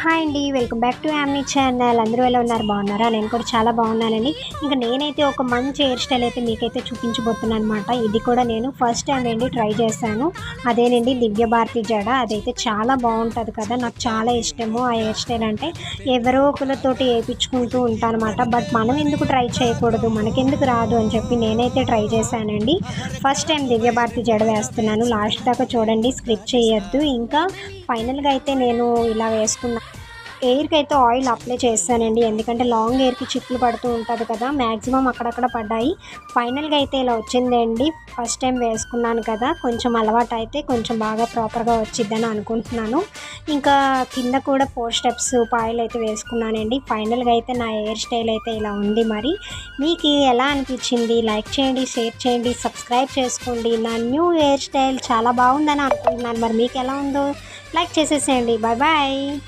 Hi అండి welcome back to యామ్నీ channel. అందరూ ఎలా ఉన్నారు? బాగున్నారా? నేను కూడా చాలా బాగున్నానండి. ఇంకా నేనైతే ఒక మంచి హెయిర్ స్టైల్ అయితే మీకైతే చూపించబోతున్నాను అనమాట ఇది కూడా నేను ఫస్ట్ టైం అండి ట్రై చేశాను. అదేనండి దివ్య భారతి జడ. అదైతే చాలా బాగుంటుంది కదా. నాకు చాలా ఇష్టము ఆ హెయిర్ స్టైల్ అంటే. ఎవరో ఒకరితోటి వేయించుకుంటూ ఉంటానమాట బట్ మనం ఎందుకు ట్రై చేయకూడదు? మనకెందుకు రాదు అని చెప్పి నేనైతే ట్రై చేశానండి. ఫస్ట్ టైం దివ్య భారతి జడ వేస్తున్నాను. లాస్ట్ దాకా చూడండి స్క్రిప్ చేయొద్దు. ఇంకా ఫైనల్గా అయితే నేను ఇలా వేసుకున్నాను ఎయిర్కి అయితే ఆయిల్ అప్లై చేస్తానండి. ఎందుకంటే లాంగ్ ఎయిర్కి చిక్కులు పడుతూ ఉంటుంది కదా మ్యాక్సిమం అక్కడక్కడ పడ్డాయి. ఫైనల్గా అయితే ఇలా వచ్చిందండి. ఫస్ట్ టైం వేసుకున్నాను కదా కొంచెం అలవాటు అయితే కొంచెం బాగా ప్రాపర్గా వచ్చిద్దని అనుకుంటున్నాను. ఇంకా కింద కూడా ఫోర్ స్టెప్స్ పాయిల్ అయితే వేసుకున్నానండి. ఫైనల్గా అయితే నా హెయిర్ స్టైల్ అయితే ఇలా ఉంది మరి. మీకు ఎలా అనిపించింది? లైక్ చేయండి షేర్ చేయండి సబ్స్క్రైబ్ చేసుకోండి. నా న్యూ హెయిర్ స్టైల్ చాలా బాగుందని అనుకుంటున్నాను. మరి మీకు ఎలా ఉందో లైక్ చేసేసేయండి. Bye bye